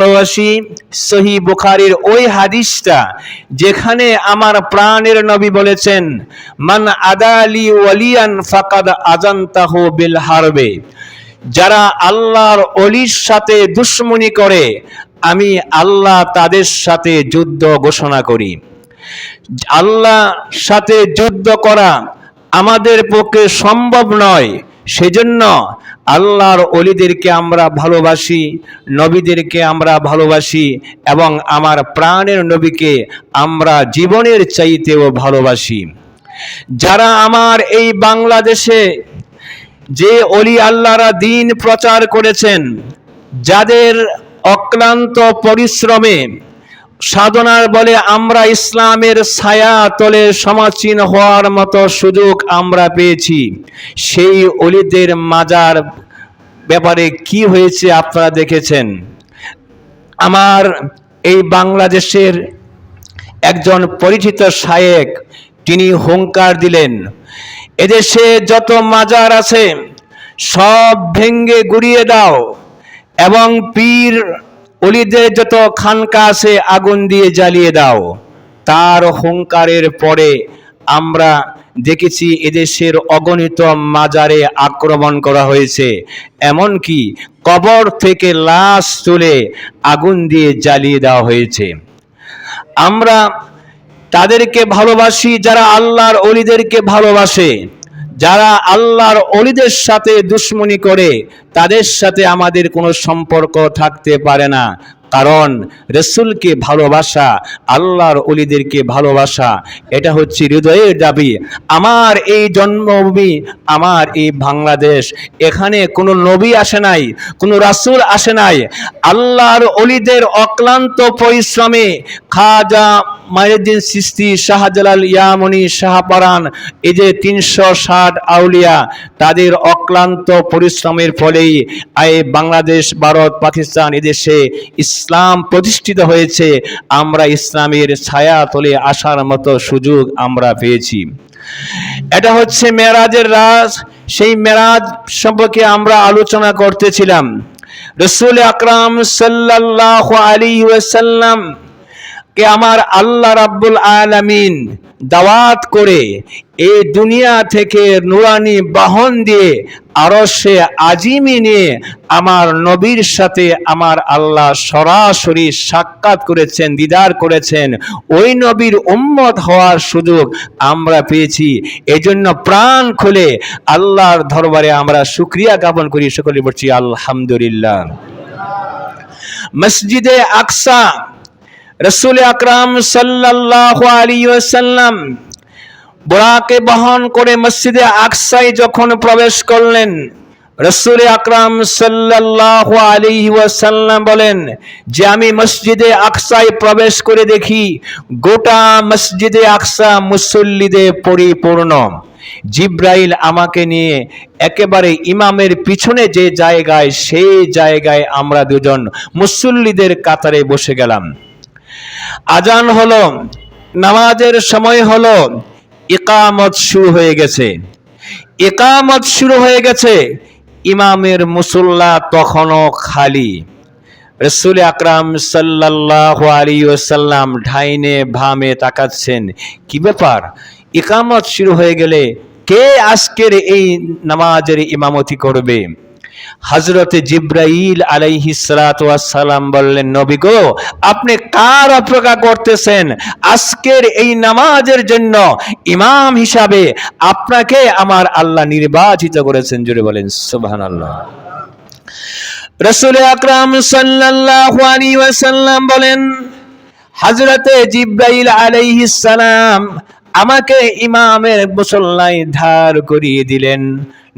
ভালোবাসি সহি বুখারির ওই হাদিসটা যেখানে আমার প্রাণের নবী বলেছেন, মান আদালি ওয়ালিয়ান ফাকাদ আজান্তাহু বিল হারবে। যারা আল্লাহর অলির সাথে দুশ্মনী করে, আমি আল্লাহ তাদের সাথে যুদ্ধ ঘোষণা করি। আল্লাহ সাথে যুদ্ধ করা আমাদের পক্ষে সম্ভব নয়। সেজন্য আল্লাহর অলিদেরকে আমরা ভালোবাসি, নবীদেরকে আমরা ভালোবাসি এবং আমার প্রাণের নবীকে আমরা জীবনের চাইতেও ভালোবাসি। যারা আমার এই বাংলাদেশে যে অলি আল্লাহরা দিন প্রচার করেছেন, যাদের অক্লান্ত পরিশ্রমে সাধনার বলে আমরা ইসলামের ছায়া তলে সমাচীন হওয়ার মতো সুযোগ আমরা পেয়েছি। সেই অলিদের মাজার ব্যাপারে কি হয়েছে আপনারা দেখেছেন? আমার এই বাংলাদেশের একজন পরিচিত শায়েক, তিনি হুঙ্কার দিলেন, এদেশে যত মাজার আছে, সব ভেঙ্গে গুড়িয়ে দাও এবং পীর অলিদের যত খানকা আছে, আগুন দিয়ে জ্বালিয়ে দাও। তার হুঙ্কারের পরে আমরা দেখেছি এদেশের অগণিত মাজারে আক্রমণ করা হয়েছে। এমনকি কবর থেকে লাশ তুলে আগুন দিয়ে জ্বালিয়ে দেওয়া হয়েছে। আমরা তাদেরকে ভালোবাসি যারা আল্লাহর অলিদেরকে ভালোবাসে। যারা আল্লাহর অলিদের সাথে দুশ্মনী করে, তাদের সাথে আমাদের কোনো সম্পর্ক থাকতে পারে না। কারণ রসুলকে ভালোবাসা, আল্লাহর অলিদেরকে ভালোবাসা, এটা হচ্ছে হৃদয়ের দাবি। আমার এই জন্মভূমি, আমার এই বাংলাদেশ, এখানে কোনো নবী আসে নাই, কোনো রাসূল আসে নাই। আল্লাহর অলিদের অক্লান্ত পরিশ্রমে খাজা মাইনুদ্দিন সিস্তি, শাহজালাল ইয়ামনি শাহপারান এই যে তিনশো ষাট আউলিয়া, তাদের অক্লান্ত পরিশ্রমের ফলেই এই বাংলাদেশ, ভারত, পাকিস্তান এদেশে ইসলাম প্রতিষ্ঠিত হয়েছে। আমরা ইসলামের ছায়া তলে আসার মতো সুযোগ আমরা পেয়েছি। এটা হচ্ছে মেরাজের রাজ। সেই মেরাজ সম্পর্কে আমরা আলোচনা করতেছিলাম। রসুল আকরাম সাল্লাহ আলী ওয়াসাল্লাম কে আমার আল্লাহ রাব্বুল আলামিন দাওয়াত করে এই দুনিয়া থেকে নুরানি বাহন দিয়ে আরও সে আজিমি নিয়ে আমার নবীর সাথে আমার আল্লাহ সরাসরি সাক্ষাৎ করেছেন, দিদার করেছেন। ওই নবীর উম্মত হওয়ার সুযোগ আমরা পেয়েছি। এজন্য প্রাণ খুলে আল্লাহর দরবারে আমরা শুক্রিয়া জ্ঞাপন করি। সকলে বলছি, আলহামদুলিল্লাহ। মসজিদে আকসা রসুল আকরাম সাল্লাহ আলী সাল্লাম বোরাকে বহন করে মসজিদে আকসায় যখন প্রবেশ করলেন, রসুল আকরাম সাল্লাহ আলী ওয়াসাল্লাম বলেন, যে আমি মসজিদে আকসায় প্রবেশ করে দেখি, গোটা মসজিদে আকসা মুসল্লিদে পরিপূর্ণ। জিব্রাইল আমাকে নিয়ে একেবারে ইমামের পিছনে যে জায়গায়, সেই জায়গায় আমরা দুজন মুসল্লিদের কাতারে বসে গেলাম। আজান হলো, নামাজের সময় হলো, ইকামত শুরু হয়ে গেছে। ইকামত শুরু হয়ে গেছে, ইমামের মুসল্লা তখনও খালি। রসুল আকরাম সাল্লাহ আলী ওসাল্লাম ঢাইনে ভামে তাকাচ্ছেন, কি ব্যাপার? ইকামত শুরু হয়ে গেলে কে আজকের এই নামাজের ইমামতি করবে? হজরতে জিব্রাইল আলাইহি সালাম বললেন, নবী গো, আপনি কার অপেক্ষা করতেছেন? আজকের এই নামাজের জন্য ইমাম হিসাবে আপনাকে আমার আল্লাহ নির্বাচিত করেছেন। জুড়ে বলেন সুবহান আল্লাহ রসুল আকরাম সাল্লাল্লাহু আলাইহি ওয়াসাল্লাম বলেন, হযরতে জিব্রাইল আলাইহিস সালাম আমাকে ইমামের মুসল্লায় ধার করিয়ে দিলেন।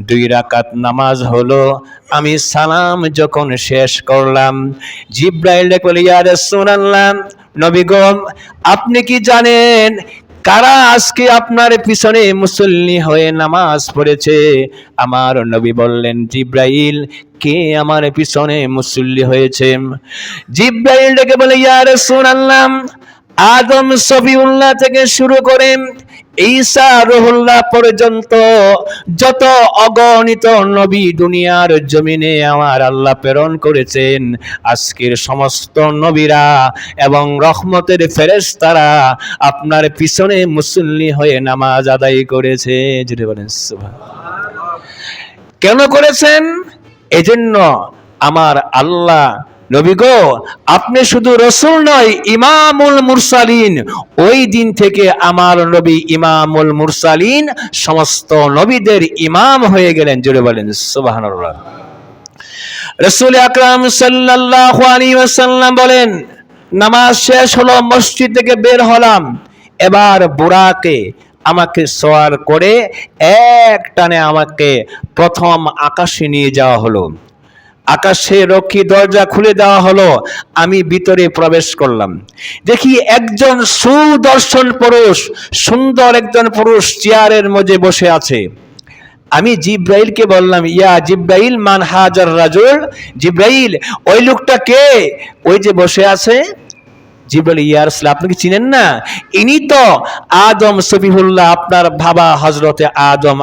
দুই রাকাত নামাজ হলো, আমি সালাম যখন শেষ করলাম, জিব্রাইল বলে, ইয়া রাসূলুল্লাহ, নবী গো, আপনি কি জানেন কারা আজকে আপনার পিছনে মুসল্লি হয়ে নামাজ পড়েছে? আমার নবী বললেন, জিব্রাইল, কে আমার পিছনে মুসল্লি হয়েছে? জিব্রাইল ডেকে বলে, ইয়া রাসূলুল্লাহ আদম সফিউল্লাহ থেকে শুরু করে ঈসা রহুল্লাহ পর্যন্ত যত অগণিত নবী দুনিয়ার জমিনে আমার আল্লাহ প্রেরণ করেছেন, আজকের সমস্ত নবীরা এবং রহমতের ফেরেশতারা আপনার পিছনে মুসল্লি হয়ে নামাজ আদায় করেছে। বলেন কেন করেছেন? এজন্য আমার আল্লাহ নবী গো, আপনি শুধু রসুল নয়, ইমামুল মুরসালিন। ওই দিন থেকে আমার নবী ইমামুল মুরসালিন, সমস্ত নবীদের ইমাম হয়ে গেলেন। জুড়ে বলেন, সুবহানাল্লাহ। রসুল আকরাম আলাইহি ওয়াসাল্লাম বলেন, নামাজ শেষ হলো, মসজিদ থেকে বের হলাম। এবার বুড়াকে আমাকে সোয়ার করে এক টানে আমাকে প্রথম আকাশে নিয়ে যাওয়া হলো। আকাশে রক্ষী দরজা খুলে দেওয়া হলো। আমি ভিতরে প্রবেশ করলাম। দেখি একজন সুদর্শন পুরুষ, সুন্দর একজন পুরুষ চেয়ারের মধ্যে বসে আছে। আমি জিব্রাইলকে বললাম, ইয়া জিব্রাইল, মান হাজার রাজুল? জিব্রাইল, ওই লোকটা কে? ওই যে বসে আছে। জিব্রাইল ইয়া রাসূল আপনি কি চিনেন না? ইনি তো আদম সবিহুল্লাহ আপনার বাবা হযরতে আদম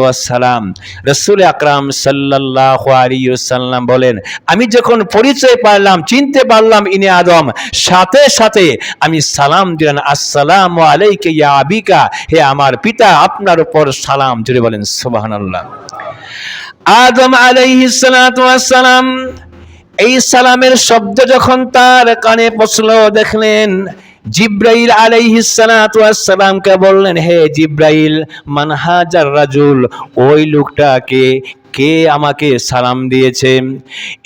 ওয়াস সালাম রাসূল আকরাম সাল্লাল্লাহু আলাইহি ওয়াসাল্লাম বলেন, আমি যখন পরিচয় পারলাম চিনতে পারলাম ইনি আদম, সাথে সাথে আমি সালাম দিলেন, আসসালাম আলাইকা ইয়া আবিকা, হে আমার পিতা, আপনার উপর সালাম। জুড়ে বলেন, সুবহানাল্লাহ। আদম আলাইহিস সালাতু ওয়াস সালাম এই সালামের শব্দ যখন তার কানে পৌঁছলো, দেখলেন জিব্রাইল আলাইহিসালামকে বললেন, হে জিব্রাইল মানহাজার রাজুল, ওই লোকটাকে কে আমাকে সালাম দিয়েছে?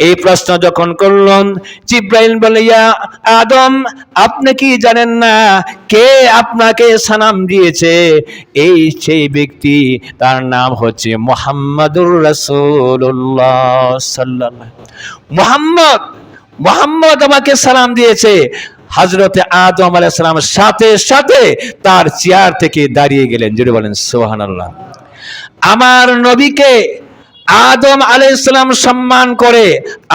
এই প্রশ্ন যখন করলেন, জিব্রাইল বলে, ইয়া আদম, আপনি কি জানেন না কে আপনাকে সালাম দিয়েছে? এই সেই ব্যক্তি, তার নাম হচ্ছে মোহাম্মদুর রাসূলুল্লাহ সাল্লাল্লাহু মোহাম্মদ মোহাম্মদ আমাকে সালাম দিয়েছে। হজরতে আদম আলাইহিস সালামের সাথে সাথে তার চেয়ার থেকে দাঁড়িয়ে গেলেন। জুড়ে বলেন, সুবহানাল্লাহ। আমার নবীকে আদম আলাইসালাম সম্মান করে,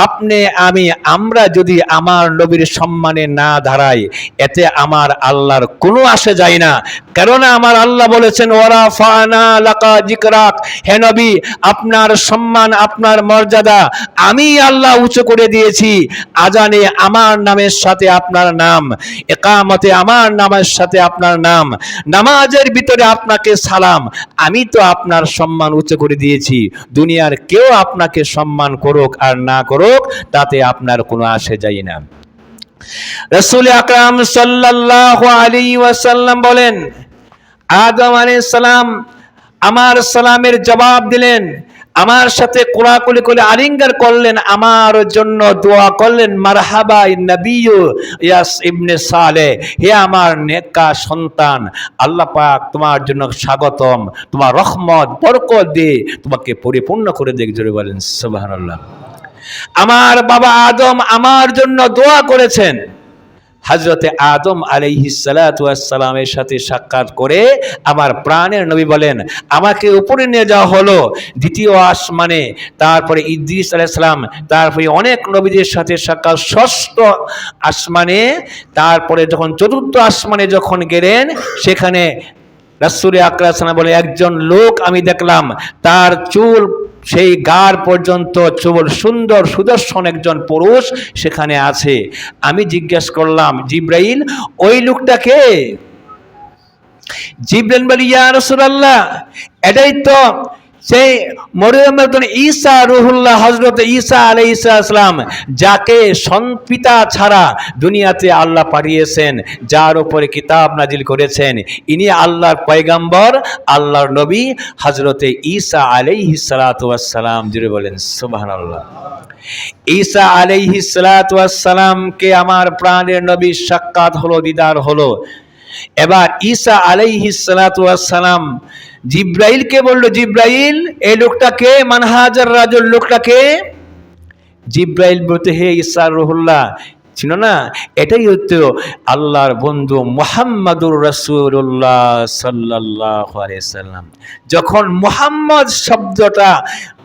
আপনি, আমি, আমরা যদি আমার নবীর সম্মানে না দাঁড়াই, এতে আমার আল্লাহর কোনো আসে যায় না। কেননা আমার আল্লাহ বলেছেন ওরা ফানা লাকা জিকরাক হে নবী, আপনার সম্মান, আপনার মর্যাদা আমি আল্লাহ উঁচু করে দিয়েছি। আজানে আমার নামের সাথে আপনার নাম, একামতে আমার নামের সাথে আপনার নাম, নামাজের ভিতরে আপনাকে সালাম, আমি তো আপনার সম্মান উচ্চ করে দিয়েছি। দুনিয়ার কেউ আপনাকে সম্মান করুক আর না করুক, তাতে আপনার কোনো আসে যায় না। রসুল আকরাম সাল্লাহ আলী ওয়াসাল্লাম বলেন, আদম আলী সালাম আমার সালামের জবাব দিলেন আমার সাথে কোলাকুলি করে আলিঙ্গার করলেন, আমার জন্য দোয়া করলেন, মারহাবা নবিয়ু ইয়াস ইবনে সালে, হে আমার নেকা সন্তান, আল্লাহ পাক তোমার জন্য স্বাগতম, তোমার রহমত, বরকত দিয়ে তোমাকে পরিপূর্ণ করে দেখ জোরে বলেন সুবহানাল্লাহ। আমার বাবা আদম আমার জন্য দোয়া করেছেন। হজরতে আদম আলাইহিসালামের সাথে সাক্ষাৎ করে আমার প্রাণের নবী বলেন, আমাকে উপরে নিয়ে যাওয়া হলো, দ্বিতীয় আসমানে। তারপরে ইদ্রিস আলাইসালাম তারপরে অনেক নবীদের সাথে সাক্ষাৎ, ষষ্ঠ আসমানে, তারপরে যখন চতুর্থ আসমানে যখন গেলেন, সেখানে রাসুরে আকরাসানা বলে, একজন লোক আমি দেখলাম, তার চুল সেই গার পর্যন্ত চোর সুন্দর সুদর্শন একজন পুরুষ সেখানে আছে। আমি জিজ্ঞেস করলাম, জিব্রাইল, ওই লোকটাকে জিব্রাইল বলি, ইয়া রাসূলুল্লাহ, এটাই তো সেই মরিয়মের ঈসা রুহুল্লাহ হজরত ঈসা আলাই আসলাম যাকে সন্পিতা ছাড়া দুনিয়াতে আল্লাহ পাঠিয়েছেন, যার উপরে কিতাব নাজিল করেছেন, ইনি আল্লাহর পয়গাম্বর, আল্লাহর নবী হজরতে ঈসা আলাইহি সালাম। জুড়ে বলেন সুবাহান আল্লাহ ঈসা আলাইহি সালামকে আমার প্রাণের নবী সাক্ষাৎ হলো, দিদার হলো। এবার ঈসা আলাইহি সালাম জিব্রাইলকে বলল, জিব্রাইল, এই লোকটাকে মানহাজার রাজুর লোকটাকে জিব্রাইল বলতে, হে ইসার রহুল্লাহ ছিল না? এটাই হচ্ছে আল্লাহর বন্ধু মোহাম্মদুর রসুল্লাহ সাল্লাহ সাল্লাম। যখন মোহাম্মদ শব্দটা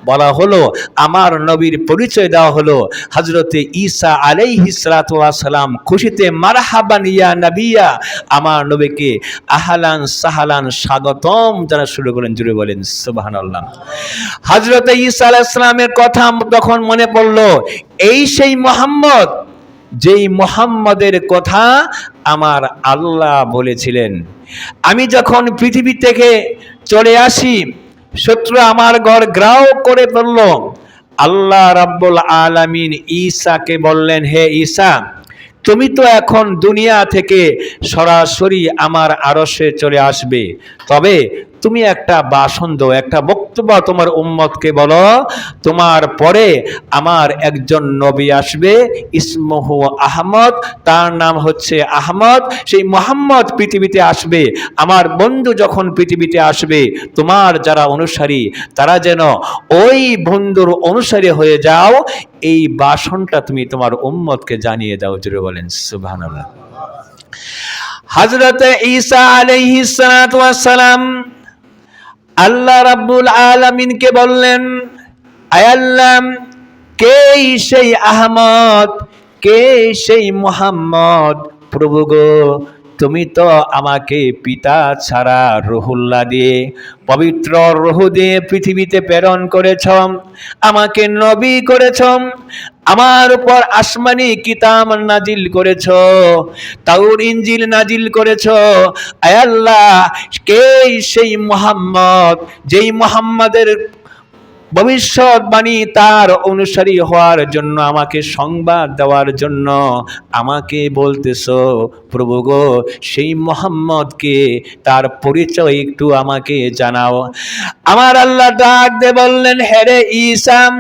বলা হলো, আমার নবীর পরিচয় দেওয়া হলো। হজরতে ঈসা আলাইহিসালাম খুশিতে, মারহাবান ইয়া নবিয়া। আমার নবীকে আহালান সাহালান স্বাগতম যারা শুরু করেন জুড়ে বলেন, সুবহানাল্লাহ। হজরতে ঈসা আলাইহিসসালামের কথা তখন মনে পড়ল, এই সেই মোহাম্মদ, যেই মোহাম্মদের কথা আমার আল্লাহ বলেছিলেন। আমি যখন পৃথিবী থেকে চলে আসি শত্রু আমার ঘর গ্রাও করে ধরল। আল্লাহ রাব্বুল আলামিন ঈসাকে বললেন, হে ঈসা, তুমি তো এখন দুনিয়া থেকে সরাসরি আমার আরশে চলে আসবে। তবে তুমি একটা বাসন একটা তোমার উম্মতকে বলো, তোমার পরে আমার একজন নবী আসবে, ইসমহু আহমদ, তার নাম হচ্ছে আহমদ। সেই মোহাম্মদ পৃথিবীতে আসবে, আমার বন্ধু যখন পৃথিবীতে আসবে, তোমার যারা অনুসারী, তারা যেন ওই বন্ধুর অনুসারী হয়ে যাও, এই বাসনটা তুমি তোমার উম্মতকে জানিয়ে দাও জুড়ে বলেন, সুবহানাল্লাহ। হযরত ঈসা সালাম আল্লাহ রাব্বুল আলামিনকে বললেন আয়াল্লাম কে সেই আহমদ কে সেই মোহাম্মদ প্রভু গো? তুমি তো আমাকে পিতা ছাড়া রহুল্লা দিয়ে, পবিত্র রহু দিয়ে পৃথিবীতে প্রেরণ করেছ। আমাকে নবী করেছ। আমার উপর আসমানি কিতাব নাজিল করেছ। তাউর ইঞ্জিল নাজিল করেছ। আয়াল্লাহ কে সেই মোহাম্মদ, যেই মোহাম্মদের ভবিষ্যৎবাণী তার অনুসারী হওয়ার জন্য, আমাকে সংবাদ দেওয়ার জন্য আমাকে বলতেছ, প্রভু গো, সেই মোহাম্মদকে তার পরিচয় একটু আমাকে জানাও। আমার আল্লাহ ডাক দে বললেন হ্যারে ইসাম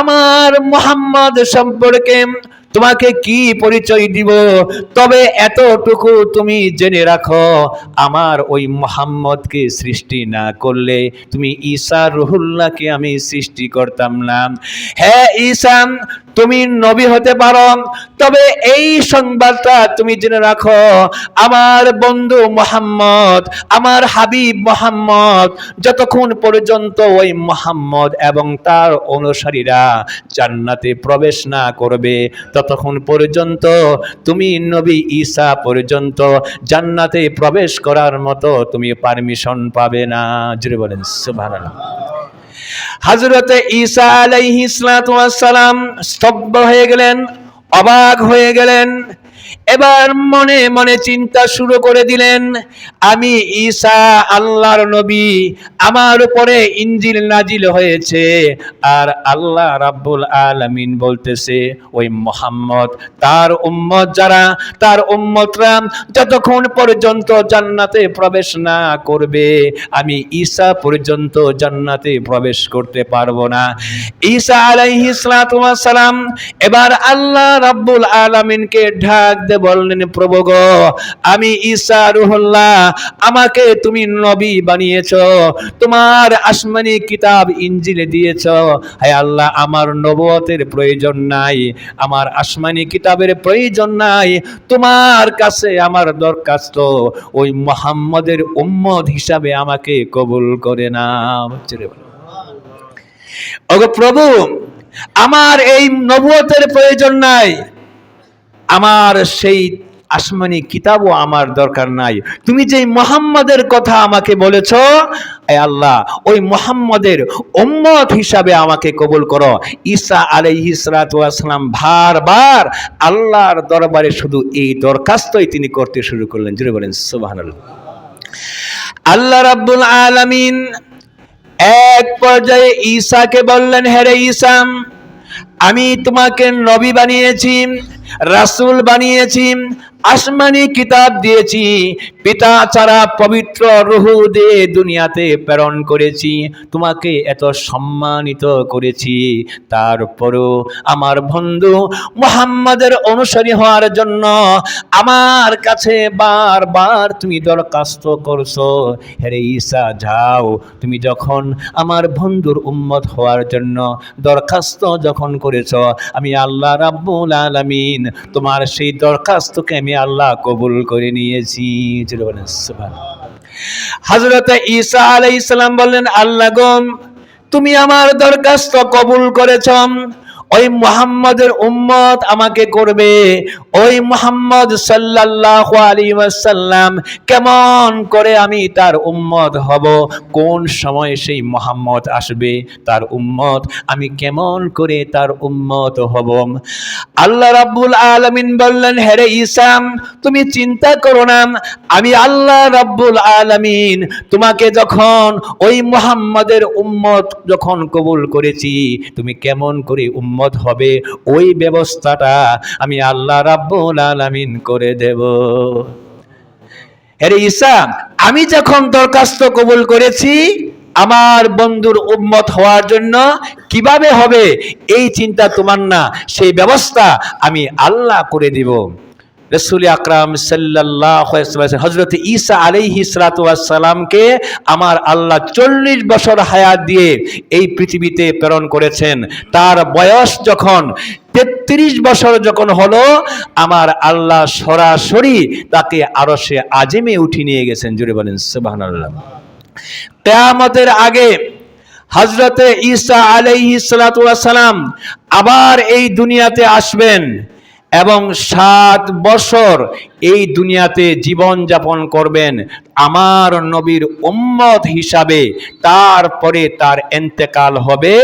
আমার মোহাম্মদ সম্পর্কে তোমাকে কি পরিচয় দিব? তবে এতটুকু তুমি জেনে রাখো, আমার ওই মোহাম্মদকে সৃষ্টি না করলে তুমি ঈশা রহুল্লাহকে আমি সৃষ্টি করতাম না। হ্যাঁ ঈসা তুমি নবী হতে পারো। তবে এই সংবাদটা তুমি জেনে রাখো, আমার বন্ধু মোহাম্মদ, আমার হাবিব মোহাম্মদ, যতক্ষণ পর্যন্ত ওই মোহাম্মদ এবং তার অনুসারীরা জান্নাতে প্রবেশ না করবে, ততক্ষণ পর্যন্ত তুমি নবী ঈসা পর্যন্ত জান্নাতে প্রবেশ করার মতো তুমি পারমিশন পাবে না। জুড়ে বলেন, সুবহানাল্লাহ। হজরতে ঈসা আলাইহিস সালাম স্তব্ধ হয়ে গেলেন অবাক হয়ে গেলেন। এবার মনে মনে চিন্তা শুরু করে দিলেন, আমি ঈসা আল্লাহর নবী, আমার উপরে ইঞ্জিল নাজিল হয়েছে। আর আল্লাহ রাব্বুল আলামিন বলতেছে, ওই মোহাম্মদ, তার উম্মত যারা, তার উম্মতরা যতক্ষণ পর্যন্ত জান্নাতে প্রবেশ না করবে, আমি ঈসা পর্যন্ত জান্নাতে প্রবেশ করতে পারব না। ঈসা আলাইহিস সালাম, এবার আল্লাহ রাব্বুল আলামিনকে ঢাক দে বললেন, প্রভু গো, আমি ঈসা রুহুল্লাহ, আমাকে তুমি নবী বানিয়েছ, তোমার আসমানি কিতাব ইঞ্জিলে দিয়েছ। হায় আল্লাহ, আমার নবতের প্রয়োজন নাই, আমার আসমানি কিতাবের প্রয়োজন নাই, তোমার কাছে আমার দরখাস্ত, ওই মোহাম্মদের উম্মদ হিসাবে আমাকে কবুল করে নাও। ওগো প্রভু, আমার এই নবুয়তের প্রয়োজন নাই আমার সেই আসমানি কিতাবও আমার দরকার নাই। তুমি যে মোহাম্মদের কথা আমাকে বলেছ আল্লাহ, ওই মোহাম্মদের উম্মত হিসাবে আমাকে কবুল করো। ঈসা আলাইহিসরাতাম বারবার আল্লাহর দরবারে শুধু এই দরখাস্তই তিনি করতে শুরু করলেন। জুড়ে বলেন, সুবহানাল্লাহ। আল্লাহ রাব্বুল আলামিন এক পর্যায়ে ঈসাকে বললেন হ্যারে ঈসাম আমি তোমাকে নবী বানিয়েছি। রাসূল বানিয়েছি, আসমানি কিতাব দিয়েছি, পিতা ছাড়া পবিত্র রুহু দিয়ে দুনিয়াতে প্রেরণ করেছি, তোমাকে এত সম্মানিত করেছি। তারপরও আমার বন্ধু মুহাম্মাদের অনুসারী হওয়ার জন্য আমার কাছে বারবার তুমি দরখাস্ত করছ হেরে ঈসা, যাও। তুমি যখন আমার বন্ধুর উম্মত হওয়ার জন্য দরখাস্ত যখন করেছ, আমি আল্লাহ রাব্বুল আলামিন তোমার সেই দরখাস্তকে আমি আল্লাহ কবুল করে নিয়েছি। হজরত ঈসা আলাই ইসলাম বললেন, আল্লাহ গম তুমি আমার দরখাস্ত কবুল করেছ। ওই মুহাম্মদের উম্মত আমাকে করবে। ওই মুহাম্মদ সাল্লাল্লাহু আলাইহি ওয়াসাল্লাম কেমন করে আমি তার উম্মত হব? কোন সময় সেই মুহাম্মদ আসবে? তার উম্মত আমি কেমন করে তার উম্মত হব? আল্লাহ রাব্বুল আলামিন বললেন হেরে ঈসা, তুমি চিন্তা করো না। আমি আল্লাহ রাব্বুল আলামিন তোমাকে যখন ওই মুহাম্মাদের উম্মত যখন কবুল করেছি, তুমি কেমন করে উম্মত হবে, ওই ব্যবস্থাটা আমি আল্লাহ রাব্বুল আলামিন করে দেব। আরে ঈসা, আমি যখন দরখাস্ত কবুল করেছি, আমার বন্ধুর উম্মত হওয়ার জন্য কীভাবে হবে, এই চিন্তা তোমার না, সেই ব্যবস্থা আমি আল্লাহ করে দিব। রসুল আকরাম সাল্লাহ হজরত ঈসা আলাইহি সালামকে আমার আল্লাহ চল্লিশ বছর হায়াত দিয়ে এই পৃথিবীতে প্রেরণ করেছেন। তার বয়স যখন তেত্রিশ বছর যখন হলো, আমার আল্লাহ সরাসরি তাকে আরও সে আজিমে উঠি নিয়ে গেছেন। জুড়ে বলেন সুবাহ কেয়ামতের আগে হজরতে ঈসা আলাইহি সালাম আবার এই দুনিয়াতে আসবেন। এবং সাত বছর এই দুনিয়াতে জীবন যাপন করবেন আমার নবীর উম্মত হিসাবে। তারপরে তার এন্তেকাল হবে।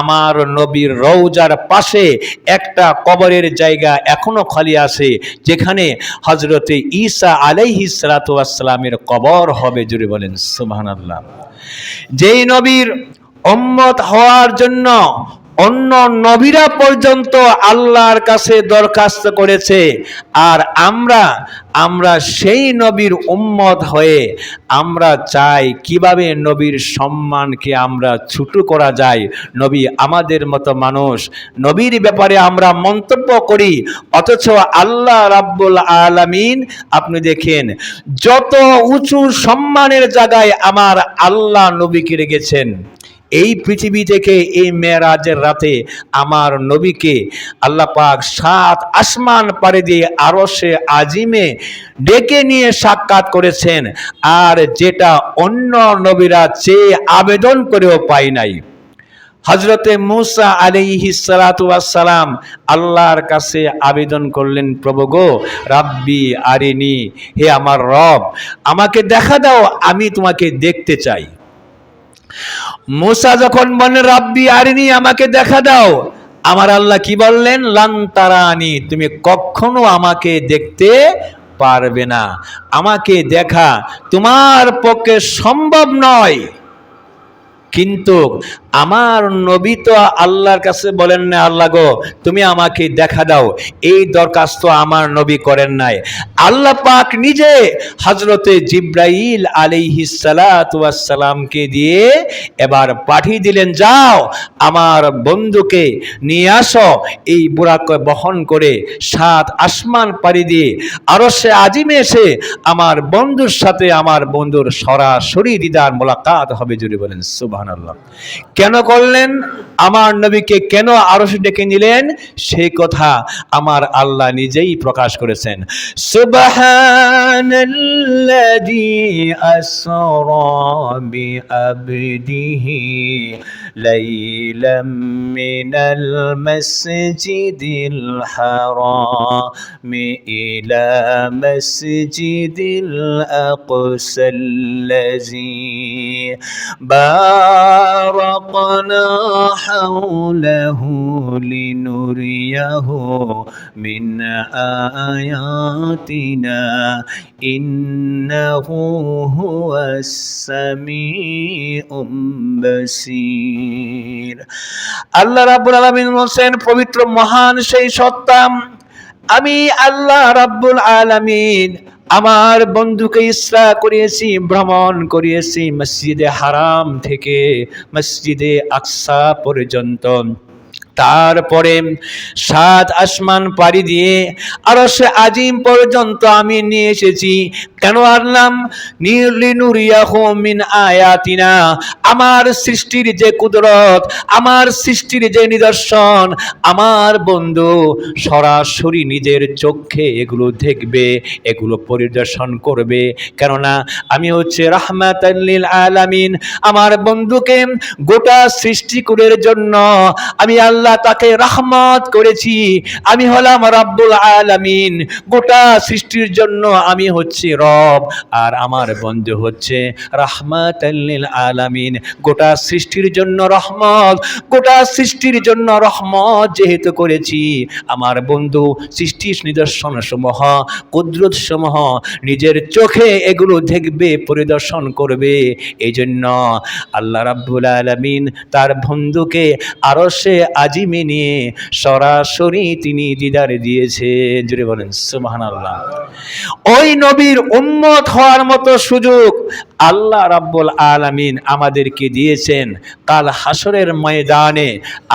আমার নবীর রৌজার পাশে একটা কবরের জায়গা এখনও খালি আছে, যেখানে হজরতে ঈসা আলাইহি সালাতামের কবর হবে। জুড়ে বলেন সুবহান আল্লাহ যেই নবীর উম্মত হওয়ার জন্য অন্য নবীরা পর্যন্ত আল্লাহর কাছে দরখাস্ত করেছে। আর আমরা আমরা সেই নবীর উম্মত হয়ে আমরা চাই কীভাবে নবীর সম্মানকে আমরা ছুটু করা যায়। নবী আমাদের মতো মানুষ। নবীর ব্যাপারে আমরা মন্তব্য করি, অথচ আল্লাহ রাব্বুল আলামিন, আপনি দেখেন, যত উঁচু সম্মানের জায়গায় আমার আল্লাহ নবীকে রেখেছেন। এই পৃথিবী থেকে এই মেয়েরাজের রাতে আমার নবীকে আল্লাহ পাক সাত আসমান পাড়ে দিয়ে আরও সে আজিমে ডেকে নিয়ে সাক্ষাৎ করেছেন। আর যেটা অন্য নবীরা চেয়ে আবেদন করেও পাই নাই। হজরতে মুসা আলিহি সালাম আল্লাহর কাছে আবেদন করলেন, প্রভু গো রাব্বি আরিনি, হে আমার রব, আমাকে দেখা দাও, আমি তোমাকে দেখতে চাই। মুসা যখন বলেন রাব্বি আরিনি, আমাকে দেখা দাও। আমার আল্লাহ কি বললেন? লান্তারানি তুমি কখনো আমাকে দেখতে পারবে না। আমাকে দেখা তোমার পক্ষে সম্ভব নয়। কিন্তু আমার নবী তো আল্লাহর কাছে বলেন না, আল্লাহ গো, তুমি আমাকে দেখা দাও। এই দরখাস্ত আমার নবী করেন নাই। আল্লাহ পাক নিজে হজরতে জিব্রাইল আলিহিসালামকে দিয়ে এবার পাঠিয়ে দিলেন, যাও, আমার বন্ধুকে নিয়ে আসো। এই বুড়াকে বহন করে সাত আসমান পাড়ি দিয়ে আরও সে আজিমে এসে আমার বন্ধুর সাথে আমার বন্ধুর সরাসরি দিদার মোলাকাত হবে জুড়ে বলেন সুবাহ আল্লাহ কেন করলেন? আমার নবীকে কেন আরও ডেকে নিলেন? সেই কথা আমার আল্লাহ নিজেই প্রকাশ করেছেন। সুবহানাল্লাযী بارقنا حوله لنريه من آياتنا إنه هو السميع البصير আল্লাহ রাব্বুল আলামিন বলেন পবিত্র মহান সেই সত্তা আমি আল্লাহ রাব্বুল আলামিন আমার বন্ধুকে ইসরা করিয়েছি ভ্রমণ করিয়েছি মসজিদে হারাম থেকে মসজিদে আকসা পর্যন্ত। তারপরে সাত আসমান পাড়ি দিয়ে আরও সে আজিম পর্যন্ত আমি নিয়ে এসেছি। কেন নীলিনুরিয়াহু মিন আয়াতিনা। আমার সৃষ্টির যে কুদরত, আমার সৃষ্টির যে নিদর্শন, আমার বন্ধু সরাসরি নিজের চোখে এগুলো দেখবে, এগুলো পরিদর্শন করবে। কেননা আমি হচ্ছে রাহমাতাল্লিল আলামিন। আমার বন্ধুকে গোটা সৃষ্টিকুলের জন্য আমি আল্লাহ তাকে রহমত করেছি। আমি হলাম রাব্বুল আলামিন। গোটা সৃষ্টির জন্য আমি হচ্ছে রব। আর আমার বন্ধু হচ্ছে রাহমাতাল্লিল আলামিন। গোটা সৃষ্টির জন্য রহমত। গোটা সৃষ্টির জন্য রহমত যেহেতু করেছি। আমার বন্ধু সৃষ্টির নিদর্শন সমূহ কুদরত সমূহ নিজের চোখে এগুলো দেখবে, পরিদর্শন করবে। এই জন্য আল্লাহ রাব্বুল আলামিন তার বন্ধুকে আরও সে আজিমে নিয়ে সরাসরি তিনি দিদার দিয়েছে। জুড়ে বলেন, সুবহানাল্লাহ। ওই নবীর উম্মত হওয়ার মতো সুযোগ আল্লাহ রাব্বুল আলামিন আমাদেরকে দিয়েছেন। কাল হাসরের ময়দানে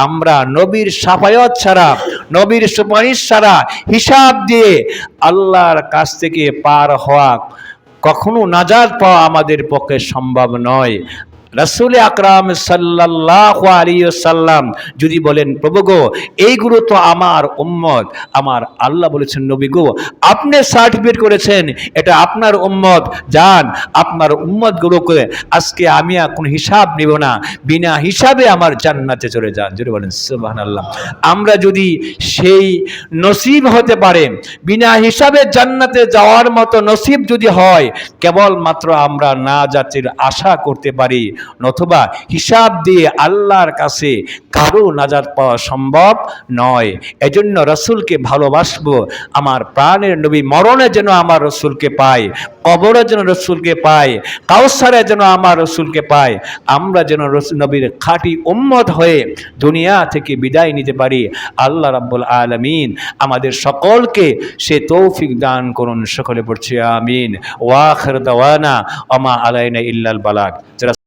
আমরা নবীর সাফায়ত ছাড়া, নবীর সুপারিশ ছাড়া হিসাব দিয়ে আল্লাহর কাছ থেকে পার হওয়া কখনো নাজাদ পাওয়া আমাদের পক্ষে সম্ভব নয়। রাসূল আকরাম সাল্লাল্লাহু আলাইহি সাল্লাম যদি বলেন, প্রভু গো এইগুলো তো আমার উম্মত, আমার আল্লাহ বলেছেন নবী গো, আপনি সার্টিফিকেট করেছেন, এটা আপনার উম্মত যান আপনার উম্মত গুলোকে আজকে আমি কোনো হিসাব নিব না, বিনা হিসাবে আমার জান্নাতে চলে যান। যদি বলেন, সুবহানাল্লাহ। আমরা যদি সেই নসিব হতে পারে, বিনা হিসাবে জান্নাতে যাওয়ার মতো নসিব যদি হয়, কেবলমাত্র আমরা না জাতির আশা করতে পারি নতুবা হিসাব দিয়ে আল্লাহর কাছে কারও নাজাত পাওয়া সম্ভব নয়। এজন্য রসুলকে ভালোবাসবো। আমার প্রাণের নবী মরণে যেন আমার রসুলকে পায়, কবরে যেন রসুলকে পায়, কাউসারে যেন আমার রসুলকে পায়, আমরা যেন নবীর খাঁটি উম্মত হয়ে দুনিয়া থেকে বিদায় নিতে পারি। আল্লাহ রাব্বুল আলামিন আমাদের সকলকে সে তৌফিক দান করুন। সকলে পড়ছে আমিন। ওয়াখির দাওয়ানা ওমা আলাইনা ইল্লাল বালাক যারা